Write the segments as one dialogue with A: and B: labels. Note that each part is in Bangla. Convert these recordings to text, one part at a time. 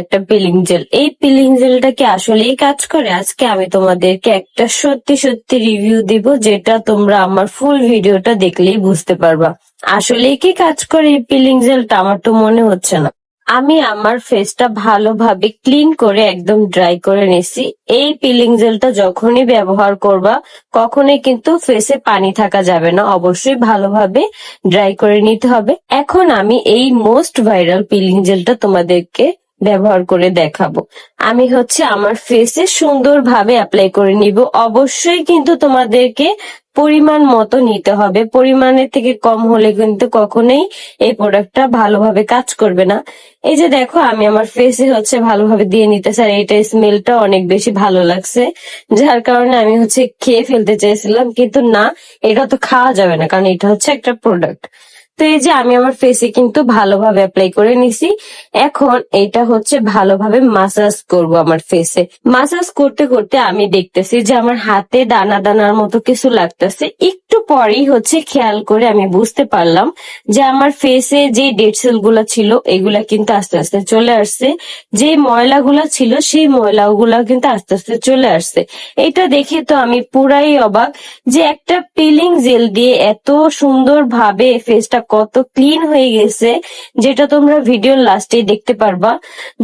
A: একটা পিলিং জেল এই পিলিং জেলটা কি আসলেই কাজ করে? আজকে আমি তোমাদেরকে একটা সত্যি সত্যি রিভিউ দিব, যেটা তোমরা আমার ফুল ভিডিওটা দেখলেই বুঝতে পারবা। আসলেই কি কাজ করে এই পিলিং জেলটা আমার তো মনে হচ্ছে না। আমি আমার ফেসটা ভালোভাবে ক্লিন করে একদম ড্রাই করে নিছি এই পিলিং জেলটা যখনই ব্যবহার করবা, কখনোই কিন্তু ফেসে পানি থাকা যাবে না। অবশ্যই ভালোভাবে ড্রাই করে নিতে হবে। এখন আমি এই মোস্ট ভাইরাল পিলিং জেলটা তোমাদেরকে ব্যবহার করে দেখাবো। আমি হচ্ছে আমার ফেসে সুন্দরভাবে অ্যাপ্লাই করে নিব। অবশ্যই কিন্তু তোমাদেরকে পরিমাণ মতো নিতে হবে। পরিমাণের থেকে কম হলে কিন্তু কখনোই এই প্রোডাক্টটা ভালোভাবে কাজ করবে না। এই যে দেখো, আমি আমার ফেসে হচ্ছে ভালোভাবে দিয়ে নিতে আর এটা স্মেলটা অনেক বেশি ভালো লাগছে। যার কারণে আমি হচ্ছে খেয়ে ফেলতে চাইছিলাম কিন্তু না, এটা তো খাওয়া যাবে না, কারণ এটা হচ্ছে একটা প্রোডাক্ট তো এই যে আমি আমার ফেসে কিন্তু ভালোভাবে অ্যাপ্লাই করে নিছি। এখন এটা হচ্ছে ভালোভাবে মাসাজ করব আমার ফেসে মাসাজ করতে করতে আমি দেখতেছি যে আমার হাতে দানা দানার মতো কিছু লাগতেছে। একটু পরেই হচ্ছে খেয়াল করে আমি বুঝতে পারলাম যে আমার ফেসে যে ডেড সেলগুলা ছিল, এগুলা কিন্তু আস্তে আস্তে চলে আসছে। যে ময়লাগুলা ছিল, সেই ময়লাগুলা কিন্তু আস্তে আস্তে চলে আসছে। এটা দেখে তো আমি পুরাই অবাক যে একটা পিলিং জেল দিয়ে এত সুন্দর ভাবে ফেসটা কত ক্লিন হয়ে গেছে, যেটা তোমরা ভিডিওর লাস্টে দেখতে পারবা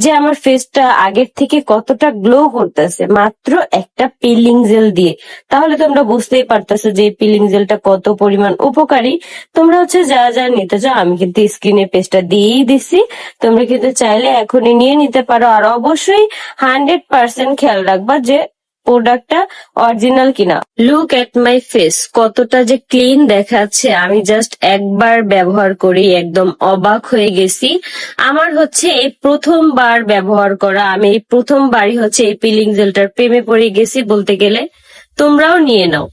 A: যে আমার ফেসটা আগের থেকে কতটা গ্লো করতেছে। মাত্র একটা পিলিং জেল দিয়ে। তাহলে তোমরা বুঝতেই পারতেছো যে পিলিং পিলিং জেলটা কত পরিমাণ উপকারী? তোমরা হচ্ছে যা যা নিতে চাও, আমি কিন্তু স্ক্রিনে পেজটা দিয়েই দিছি তোমরা কিন্তু চাইলে এখনই নিয়ে নিতে পারো। আর অবশ্যই হান্ড্রেড পার্সেন্ট খেয়াল রাখবা যে প্রোডাক্টটা অরিজিনাল কিনা। লুক এট মাই ফেস কতটা যে ক্লিন দেখাচ্ছে। আমি জাস্ট একবার ব্যবহার করি, একদম অবাক হয়ে গেছি। আমার হচ্ছে এই প্রথমবার ব্যবহার করা, আমি এই প্রথমবারই হচ্ছে এই পিলিং জেলটার প্রেমে পড়ে গেছি বলতে গেলে। তোমরাও নিয়ে নাও।